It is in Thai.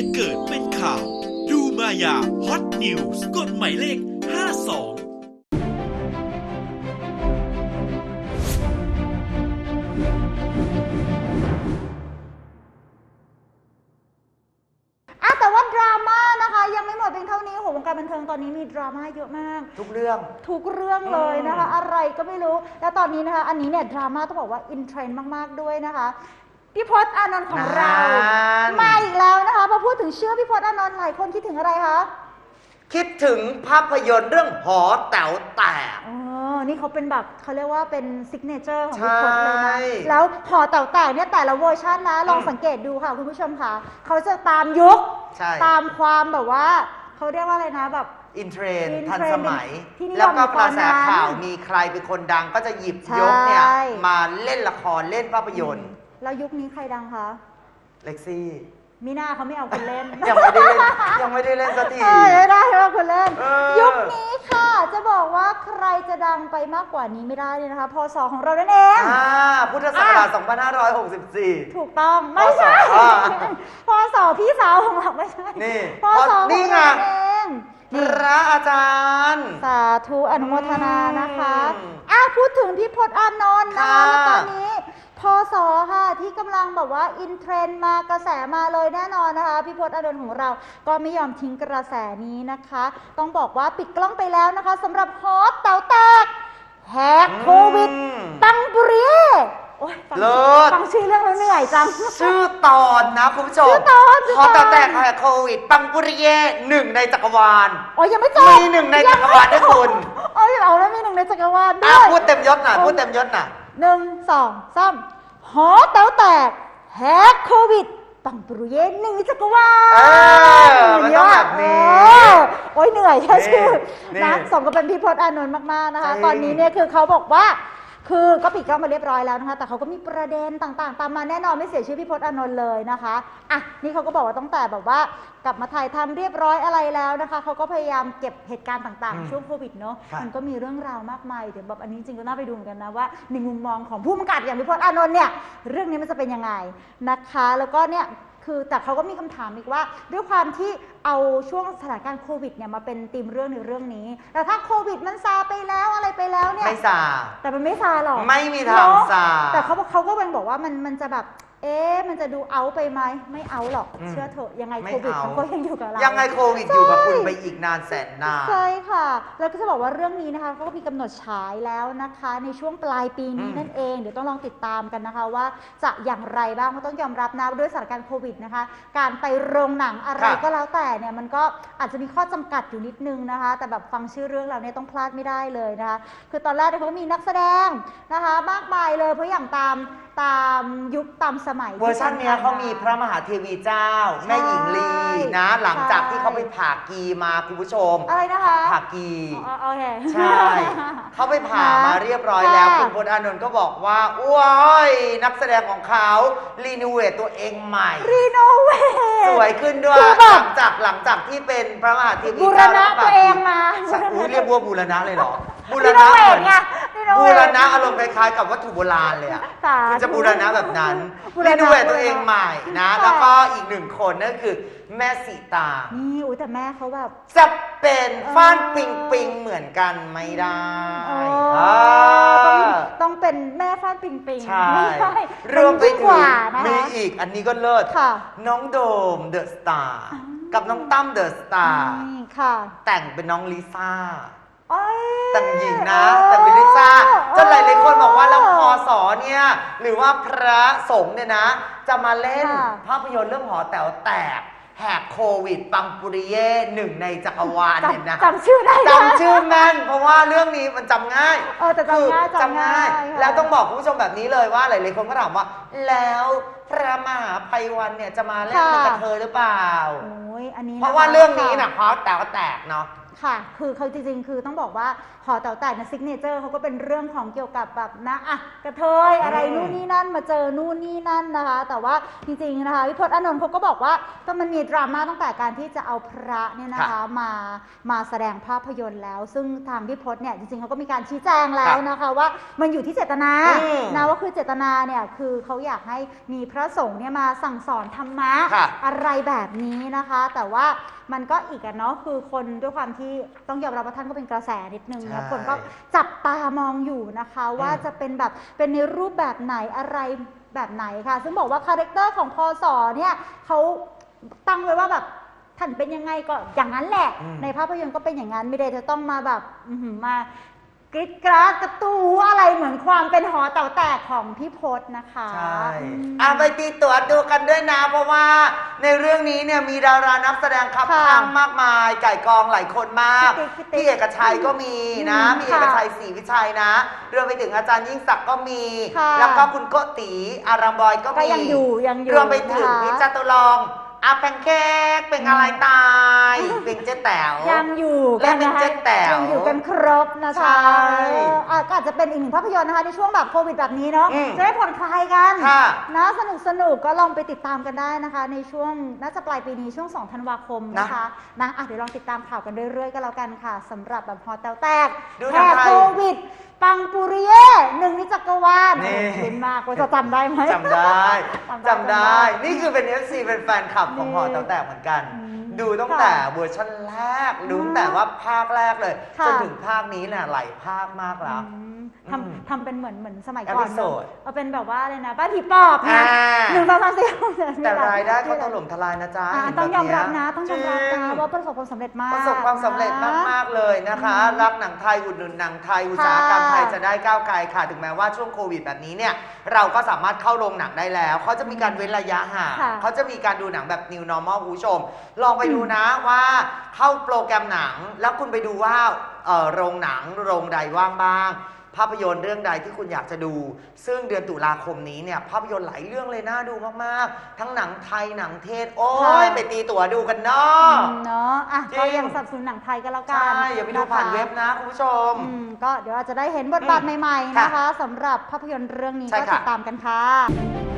ยเกิดเป็นข่าว ดูมายาฮอตนิวส์กดหมายเลข 52อะแต่ว่าดราม่านะคะ ยังไม่หมดเพียงเท่านี้โอ้โหวงการบันเทิงตอนนี้มีดราม่าเยอะมาก ทุกเรื่อง ทุกเรื่องเลยนะคะ อะไรก็ไม่รู้ แล้วตอนนี้นะคะ อันนี้เนี่ยดราม่าต้องบอกว่าอินเทรนด์มาก ๆ ด้วยนะคะ พี่พศอานนท์ของเรา นั่น มาอีกแล้วนะคะพอพูดถึงชื่อพี่พศอานนท์หลายคนคิดถึงอะไรคะคิดถึงภาพยนตร์เรื่องหอแต๋วแตก อ๋อนี่เขาเป็นแบบเขาเรียกว่าเป็นซิกเนเจอร์ของพี่พศเลยใช่นะแล้วหอเต่าแตกเนี่ยแต่ละเวอร์ชันนะ ลองสังเกตดูค่ะคุณผู้ชมค่ะเขาจะตามยุค ใช่ตามความแบบว่าเขาเรียกว่าอะไรนะแบบ อินเทรนด์อินเทรนด์ทันสมัย ที่นิยมแล้วก็ในกตอระนแสนั้นข่าวมีใครเป็นคนดังก็จะหยิบใช่ยกเนี่ยมาเล่นละครเล่นภาพยนตร์ แล้วยุคนี้ใครดังคะเล็กซี่มีหน้าเขาไม่เอาคนเล่น ยังไม่ได้เล่นยังไม่ได้เล่นสักทีเออไม่ได้ไม่เอาคนเล่น เออ ยุคนี้ค่ะ จะบอกว่าใครจะดังไปมากกว่านี้ไม่ได้เลยนะคะพศของเรานั่นเอง อ่าพุทธศักราช2564 ถูกต้องไม่ใช่อ่าพศพี่สาวของเราไม่ใช่นี่พศของนี่ไง เราเองพระอาจารย์ สาธุอนุโมทนานะคะ อืมอะพูดถึงพี่พจน์อานนท์นะคะค่ะ แล้วตอนนี้ พศค่ะที่กำลังแบบว่าอินเทรนด์มากระแสมาเลยแน่นอนนะคะพี่พจน์อานนท์ของเราก็ไม่ยอมทิ้งกระแสนี้นะคะ ต้องบอกว่าปิดกล้องไปแล้วนะคะสำหรับฮอตเต่าแตกแฮกโควิดอืมปังปุริเย่โอ้ยฟังเลิศ ฟังชื่อเรื่องแล้วเหนื่อยจัง ชื่อตอนนะคุณผู้ชมชื่อตอนชื่อพอตอนแตกแหกโควิด ปังปุริเย่หนึ่งในจักรวาล โอ้ยยังไม่จบมีหนึ่งในจักรวาลด้วยคุณ โอ้ยเอาแล้วมีหนึ่งในจักรวาลด้อะวย พูดเต็มยศหน่อยพูดเต็มยศหน่อย หนึ่งสองสามหอเต๋าแตกแฮกโควิด ปังปรุเย่หนึ่งในจักรวาลเออมันต้องแบบนี้เออโอ้ยเหนื่อยแค่ชื่อนี่นะสมกับเป็นพี่พจน์อานนท์มาก ๆ นะคะจริงตอนนี้เนี่ยคือเขาบอกว่า คือก็ปิดกล้องมาเรียบร้อยแล้วนะคะ แต่เขาก็มีประเด็นต่างๆ ตามมาแน่นอนไม่เสียชื่อพี่พจน์อานนท์เลยนะคะอะนี่เขาก็บอกว่าตั้งแต่แบบว่ากลับมาถ่ายทำเรียบร้อยอะไรแล้วนะคะเขาก็พยายามเก็บเหตุการณ์ต่างอืมๆ ช่วงโควิดเนาะครับ มันก็มีเรื่องราวมากมายเดี๋ยวแบบอันนี้จริงก็น่าไปดูเหมือนกันนะว่าในมุมมองของผู้กำกับอย่างพี่พจน์อานนท์เนี่ยเรื่องนี้มันจะเป็นยังไงนะคะ แล้วก็เนี่ย คือแต่เขาก็มีคำถามอีกว่าด้วยความที่เอาช่วงสถานการณ์โควิดเนี่ยมาเป็นธีมเรื่องในเรื่องนี้ แต่ถ้าโควิดมันซาไปแล้วอะไรไปแล้วเนี่ยไม่สาแต่มันไม่ซาหรอกไม่มีทางเนอะซาแต่เขาบอกเขาก็เป็นบอกว่ามันมันจะแบบ เอ๊ะมันจะดูเอาไปไหมไม่เอาหรอกอืมเชื่อเถอะยังไงไม่โควิดเอามันก็ยังอยู่กับเรา ยังไงโควิดอยู่กับคุณไปอีกนานแสนนาน ใช่ค่ะ แล้วก็จะบอกว่าเรื่องนี้นะคะเขาก็มีกำหนดฉายแล้วนะคะ ในช่วงปลายปีนี้อืมนั่นเอง เดี๋ยวต้องลองติดตามกันนะคะว่าจะอย่างไรบ้างเพราะต้องยอมรับนะด้วยสถานการณ์โควิดนะคะ การไปโรงหนังอะไรก็แล้วแต่เนี่ยมันก็อาจจะมีข้อจำกัดอยู่นิดนึงนะคะ แต่แบบฟังชื่อเรื่องเราเนี่ยต้องพลาดไม่ได้เลยนะคะ คือตอนแรกเนี่ยเขาก็มีนักแสดงนะคะ มากมายเลยเพราะอย่างตามตามยุคตามสมัยที่เวอร์ชันเนี้ยเขามีพระมหาเทวีเจ้า แม่หญิงลีนะ หลังจากที่เขาไปผ่ากีมาคุณผู้ชมอะไรนะคะผ่ากีอ๋อโอเคใช่เขาไปผ่ามาเรียบร้อยแล้วค่ะคุณพลอานนท์ก็บอกว่าว้ยนักแสดงของเขารีโนเวทตัวเองใหม่รีโนเวทสวยขึ้นด้วยคือแบหบลังจากหลังจากที่เป็นพระมหาเทวีบูรเจ้าณะแล้วก็ตัวเองมาใช่อุ๊ยเรียกว่าบูรณะเลยเหรอบูรรีโนณะเวเหทมือน ไงรีโนเวบูทรณะอารมณ์คล้ายๆกับวัตถุโบราณเลยอะสาธุคือจะบูรณะแบบนั้นบูรณะรีโนเวทตัวเองใหม่นะ ค่ะ แล้วก็อีกหนึ่งคนนั่นคือแม่สีตานี่อุ้ยแต่แม่เขาแบบ จะเป็นฟ้านเออปิงปิงเหมือนกันไม่ได้อ๋ออ่าต้องต้องเป็นแม่ฟาดปิงปิงใช่ไม่ใช่รวมไปนยิ่งถึกงว่านะมีคะอีกอันนี้ก็เลิศ ค่ะ น้องโดมเดอะสตาร์อ่ากับน้องตั้มเดอะสตาร์ นี่ค่ะ แต่งเป็นน้องลิซ่าโอ้ย แต่งหญิงนะ แต่งเป็นลิซ่าจนหลายๆคนบอกว่าแล้วพอสอเนี่ยหรือว่าพระสงฆ์เนี่ยนะ จะมาเล่นค่ะภาพยนตร์เรื่องหอแต๋วแตกแหกโควิด ปังปุริเย่หนึ่งในจักรวาลเนี่ยนะจำจำชื่อได้นะจำชื่อแม่นเพราะว่าเรื่องนี้มันจำง่าย เออแต่จำง่ายคือจำง่ายค่ะ แล้วต้องบอกคุณผู้ชมแบบนี้เลยว่าหลายๆคนก็ถามว่า แล้วพระมหาภัยวันเนี่ยจะมาเล่นเป็นกระเทยหรือเปล่า โอ้ยอันนี้นคเพราะว่าเรื่องนี้นะฮอตแต๋วแตกเนาะ ค่ะ คือเขาจริงๆ คือต้องบอกว่าหอแต๋วแตกในซิกเนเจอร์เขาก็เป็นเรื่องของเกี่ยวกับแบบนะอะกระเทยอะไรอืมนู่นนี่นั่นมาเจอนู่นนี่นั่นนะคะ แต่ว่าจริงๆนะคะวิพจน์อานนท์เขาก็บอกว่าก็มันมีดราม่าตั้งแต่การที่จะเอาพระเนี่ยนะคะค่ะมามาแสดงภาพยนตร์แล้ว ซึ่งทางวิพจน์เนี่ยจริงๆเขาก็มีการชี้แจงแล้วนะคะว่ามันอยู่ที่เจตนาอืมนะว่าคือเจตนาเนี่ยคือเขาอยากให้มีพระสงฆ์เนี่ยมาสั่งสอนธรรมะค่ะอะไรแบบนี้นะคะ แต่ว่ามันก็อีกอะเนาะคือคนด้วยความที่ต้องยอมรับว่าท่านก็เป็นกระแสนิดนึงใช่นะคนก็จับตามองอยู่นะคะ ว่าอืมจะเป็นแบบเป็นในรูปแบบไหนอะไรแบบไหนค่ะ ซึ่งบอกว่าคาแรคเตอร์ของพอสอเนี่ยเขาตั้งไว้ว่าแบบท่านเป็นยังไงก็อย่างนั้นแหละอืมในภาพยนตร์ก็เป็นอย่างนั้นไม่ได้จะต้องมาแบบอื้อหือมา กริดกราดกระตูอะไรเหมือนความเป็นหอเต่าแตกของพี่พศนะคะใช่อืมเอาไปตีตั๋วดูกันด้วยนะ เพราะว่าในเรื่องนี้เนี่ยมีดารานักแสดงครับค่ะข้างมากมาย ไก่กองหลายคนมาก พี่ติ๊กพี่ติ๊กพี่เอกชัยก็มีนะอืมพี่เอกชัยค่ะศรีวิชัยนะรวมไปถึงอาจารย์ยิ่งศักดิ์ก็มีค่ะแล้วก็คุณโกติอารามบอยก็ก็มียังอยู่ยังอยู่รวมไปถึงนะคะพี่จตุรองค์ อาแพนเค้กเป็นอะไรตายเป็นเจ๊แต๋ว ยังอยู่และเป็นนะคะเจ๊แต๋วยังอยู่กันครบนะคะใช่เอออะก็อาจจะเป็นอีกหนึ่งภาพยนตร์นะคะในช่วงแบบโควิดแบบนี้เนาะอืมจะได้ผ่อนคลายกันค่ะนะสนุกสนุกก็ลองไปติดตามกันได้นะคะ ในช่วงน่าจะปลายปีนี้ช่วง 2 ธันวาคมนะคะนะอะเดี๋ยวลองติดตามข่าวกันเรื่อยๆก็แล้วกันค่ะสำหรับแบบฮอตแตวแตกดูหนัแพ้งไทยโควิด ปังปุริเย่หนึ่งในจักรวาลนี่ เห็นมากว่าจะจำได้ไหม จำได้จำได้จำได้จำได้นี่คือเป็น FC เป็นแฟนคลับของนี่หอแต๋วแตกเหมือนกัน อืมดูตั้งค่ะแต่เวอร์ชันแรก ดูตั้งแต่ว่าภาคแรกเลย ค่ะจนถึงภาคนี้น่ะหลายภาคมากแล้ว อืมอืม ทำทำเป็นเหมือนเหมือนสมัยก่อน Episode เนอะเอาเป็นแบบว่าเลยนะบ้านผีปอบนะอ่า หนึ่งสองสามสี่แต่รายได้เขาถล่มทลายนะจ๊ะอ่าเห็นต้องยอมรับแเนะ ต้องยอมรับจรินะง ว่าประสบความสำเร็จมากประสบความสำเร็จมาก ๆ เลยนะคะอืมรักหนังไทยอุดหนุนหนังไทยอุตสาหกรรมค่ะไทยจะได้ก้าวไกลค่ะ ถึงแม้ว่าช่วงโควิดแบบนี้เนี่ยเราก็สามารถเข้าโรงหนังได้แล้วเขาจะมีการเว้นระยะห่างค่ะเขาจะมีการดูหนังแบบ new normal คุณผู้ชม ลองไปดูนะว่าเข้าโปรแกรมหนัง แล้วคุณไปดูว่าเอ่อโรงหนังโรงใดว่างบ้าง ภาพยนตร์เรื่องใดที่คุณอยากจะดู ซึ่งเดือนตุลาคมนี้เนี่ยภาพยนตร์หลายเรื่องเลยน่าดูมากๆ ทั้งหนังไทยหนังเทศ โอ้ยค่ะไปตีตั๋วดูกันเนาะอืมเนาะอะจริงก็ยังสนับสนุนหนังไทยก็แล้วกัใช่นอย่าไปดูผ่านเว็บนะคุณผู้ชมอืมก็เดี๋ยวอาจจะได้เห็นบทบาทอืมใหม่ๆค่ะนะคะสำหรับภาพยนตร์เรื่องนี้ใช่ก็ค่ะติดตามกันค่ะ